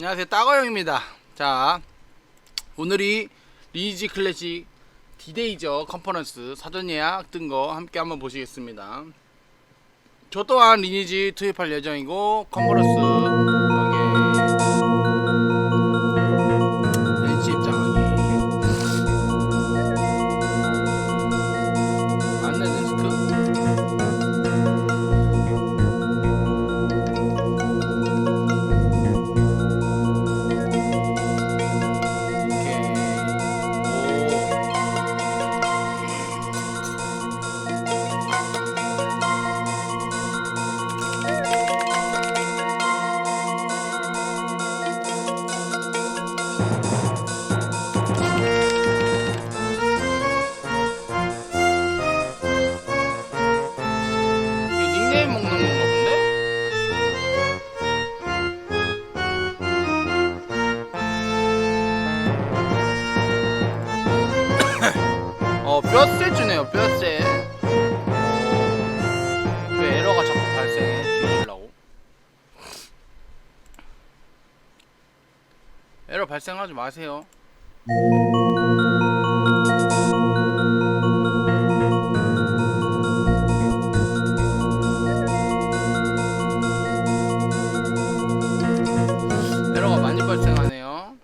안녕하세요. 따거형입니다. 자 오늘이 리니지 클래식 디데이저 컨퍼런스. 사전 예약 뜬 거 함께 한번 보시겠습니다. 저 또한 리니지 투입할 예정이고 컨퍼런스 발생하지 마세요. 에러가 많이 발생하네요.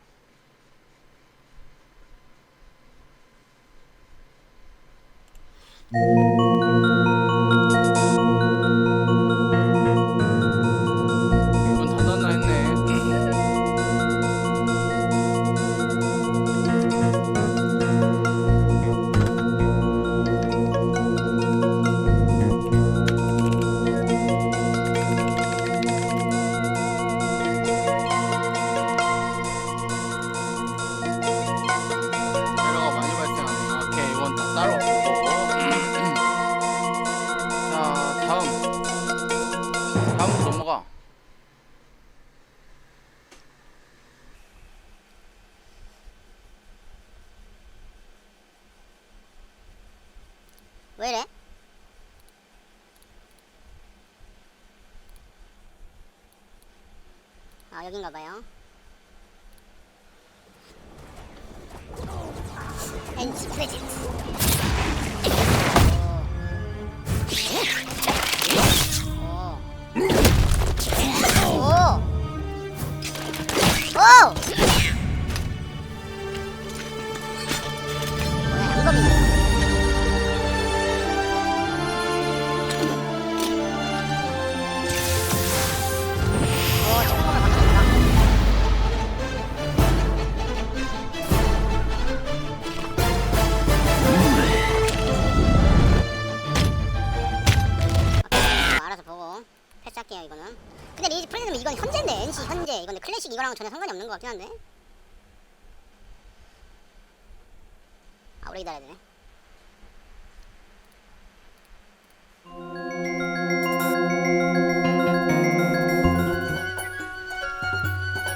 여긴가 봐요. 엔지 프레젠트. 오. 오. 오. 클래식 이거랑 전혀 상관이 없는 것 같긴 한데. 아 오래 기다려야 되네.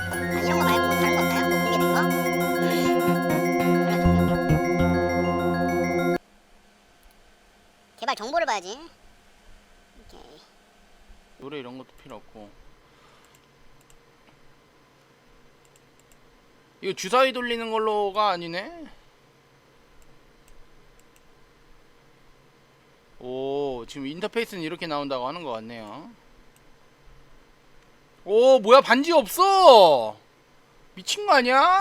아 이런 거 말고 뭐 다른 거 없나요? 뭐 공개된 거? 개발 정보를 봐야지. 오케이. 노래 이런 것도 필요 없고. 이거 주사위 돌리는 걸로가 아니네? 오, 지금 인터페이스는 이렇게 나온다고 하는 것 같네요. 오, 뭐야, 반지 없어! 미친 거 아니야?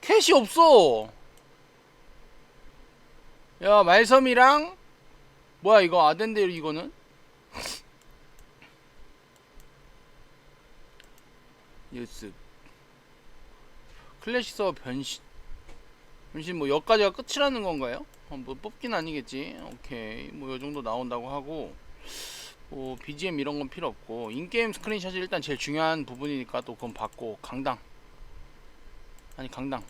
캣이 없어! 야, 말섬이랑, 뭐야, 이거 아덴데 이거는? 예습 클래식 서버 변신. 변신 뭐 여기까지가 끝이라는 건가요? 어, 뭐 뽑긴 아니겠지. 오케이. 뭐 요정도 나온다고 하고. 뭐 BGM 이런 건 필요 없고. 인게임 스크린샷이 일단 제일 중요한 부분이니까 또 그건 받고. 강당. 아니 강당.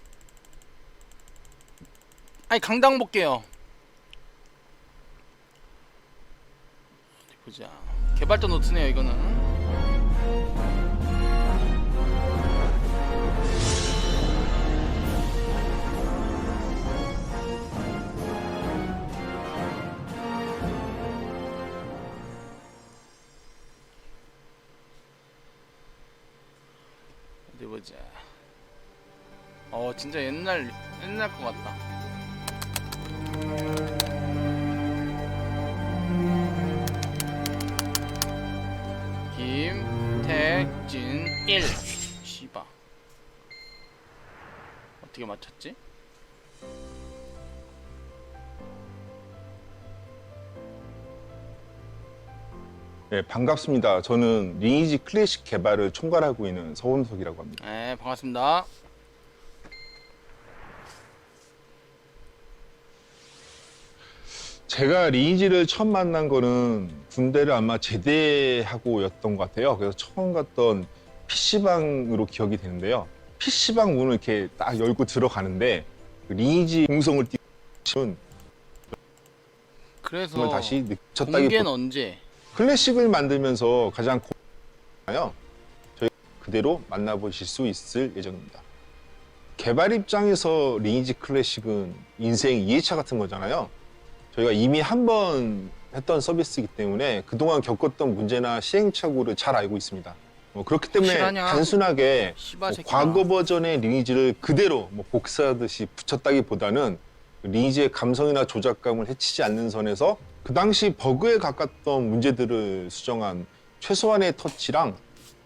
아니 강당 볼게요. 보자. 개발자 노트네요 이거는 보자. 어 진짜 옛날 옛날 것 같다. 김태진 1 씨바 어떻게 맞췄지? 네, 반갑습니다. 저는 리니지 클래식 개발을 총괄하고 있는 서원석이라고 합니다. 네 반갑습니다. 제가 리니지를 처음 만난 거는 군대를 아마 제대하고였던 것 같아요. 그래서 처음 갔던 PC방으로 기억이 되는데요. PC방 문을 이렇게 딱 열고 들어가는데 그 리니지 공성을 띄우는 그래서 걸 다시 공개는 느꼈다기 언제? 클래식을 만들면서 가장 고요 저희 그대로 만나보실 수 있을 예정입니다. 개발 입장에서 리니지 클래식은 인생 2회차 같은 거잖아요. 저희가 이미 한 번 했던 서비스이기 때문에 그동안 겪었던 문제나 시행착오를 잘 알고 있습니다. 뭐 그렇기 때문에 확실하냐? 단순하게 뭐 새끼야. 과거 버전의 리니지를 그대로 뭐 복사하듯이 붙였다기보다는 리니지의 감성이나 조작감을 해치지 않는 선에서 그 당시 버그에 가깝던 문제들을 수정한 최소한의 터치랑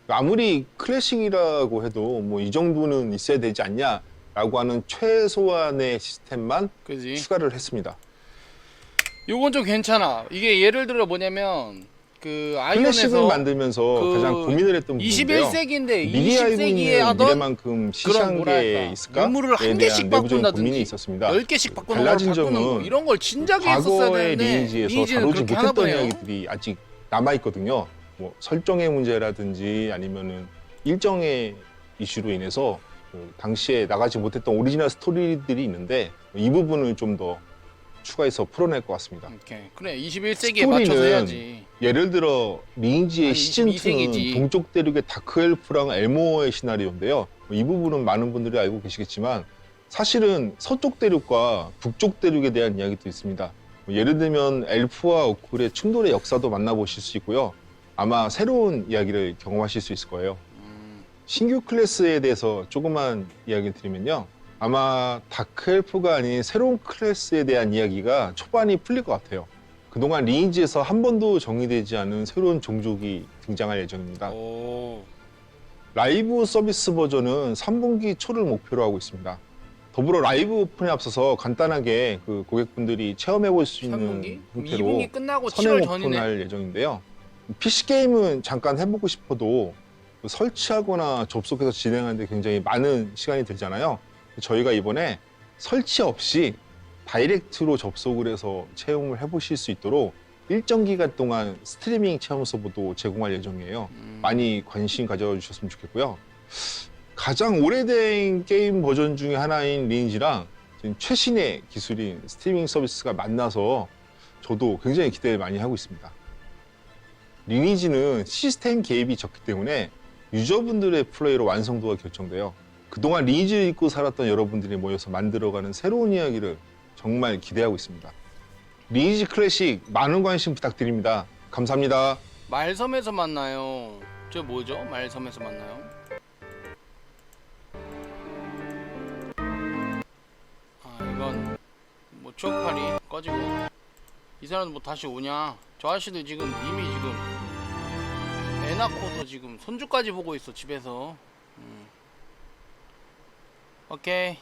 아무리 클래식이라고 해도 뭐 이 정도는 있어야 되지 않냐라고 하는 최소한의 시스템만 그지? 추가를 했습니다. 요건 좀 괜찮아. 이게 예를 들어 뭐냐면 그 클래식을 아이언에서 만들면서 그 가장 고민을 했던 부분인데요. 21세기인데 미리 알고 20세기에 있는 하던 미래만큼 시시한 뭐랄까, 게 있을까? 유물을 한에 개씩 바꾼다든지, 고민이 있었습니다. 10개씩 바꾸는 걸 달라진 바꾸는 거 점은 이런 걸 진작에 했었어야 과거의 되는데 리니지에서 리니지는 다루지 그렇게 하나 못했던 보네요. 이야기들이 아직 남아 있거든요. 뭐 설정의 문제라든지 아니면은 일정의 이슈로 인해서 그 당시에 나가지 못했던 오리지널 스토리들이 있는데 이 부분을 좀 더 추가해서 풀어낼 것 같습니다. 오케이. 그래 21세기에 스토리는 맞춰서 해야지. 예를 들어 리니지의 아니, 시즌 2는 22세기지. 동쪽 대륙의 다크 엘프랑 엘모어의 시나리오인데요. 이 부분은 많은 분들이 알고 계시겠지만 사실은 서쪽 대륙과 북쪽 대륙에 대한 이야기도 있습니다. 뭐 예를 들면 엘프와 오쿨의 충돌의 역사도 만나보실 수 있고요. 아마 새로운 이야기를 경험하실 수 있을 거예요. 음, 신규 클래스에 대해서 조그만 이야기를 드리면요. 아마 다크 엘프가 아닌 새로운 클래스에 대한 이야기가 초반이 풀릴 것 같아요. 그동안 리니지에서 한 번도 정의되지 않은 새로운 종족이 등장할 예정입니다. 오. 라이브 서비스 버전은 3분기 초를 목표로 하고 있습니다. 더불어 라이브 오픈에 앞서서 간단하게 그 고객분들이 체험해 볼 수 있는 3분기? 형태로 2분기 끝나고 선행 7월 전이네. 오픈할 예정인데요. PC 게임은 잠깐 해보고 싶어도 그 설치하거나 접속해서 진행하는데 굉장히 많은 시간이 들잖아요. 저희가 이번에 설치 없이 다이렉트로 접속을 해서 체험을 해보실 수 있도록 일정 기간 동안 스트리밍 체험 서버도 제공할 예정이에요. 음, 많이 관심 가져주셨으면 좋겠고요. 가장 오래된 게임 버전 중에 하나인 리니지랑 지금 최신의 기술인 스트리밍 서비스가 만나서 저도 굉장히 기대를 많이 하고 있습니다. 리니지는 시스템 개입이 적기 때문에 유저분들의 플레이로 완성도가 결정돼요. 그동안 리니지를 잊고 살았던 여러분들이 모여서 만들어가는 새로운 이야기를 정말 기대하고 있습니다. 리니지 클래식 많은 관심 부탁드립니다. 감사합니다. 말섬에서 만나요. 저 뭐죠? 말섬에서 만나요. 아 이건 뭐 추억팔이 꺼지고 이 사람도 뭐 다시 오냐? 저 아저씨도 지금 이미 지금 애 낳고서 지금 손주까지 보고 있어 집에서. 음. 오케이.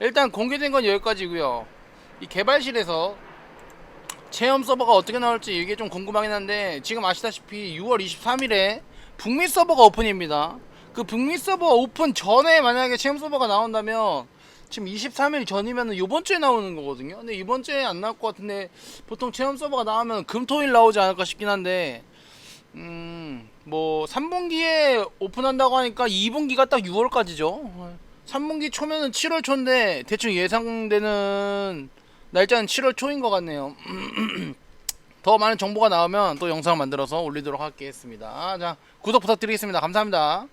일단 공개된 건 여기까지고요. 이 개발실에서 체험 서버가 어떻게 나올지 이게 좀 궁금하긴 한데 지금 아시다시피 6월 23일에 북미 서버가 오픈입니다. 그 북미 서버 오픈 전에 만약에 체험 서버가 나온다면 지금 23일 전이면 이번 주에 나오는 거거든요. 근데 이번 주에 안 나올 것 같은데 보통 체험 서버가 나오면 금토일 나오지 않을까 싶긴 한데 음 뭐 3분기에 오픈한다고 하니까 2분기가 딱 6월까지죠. 3분기 초면은 7월 초인데 대충 예상되는 날짜는 7월 초인 것 같네요. 더 많은 정보가 나오면 또 영상을 만들어서 올리도록 하겠습니다. 자, 구독 부탁드리겠습니다. 감사합니다.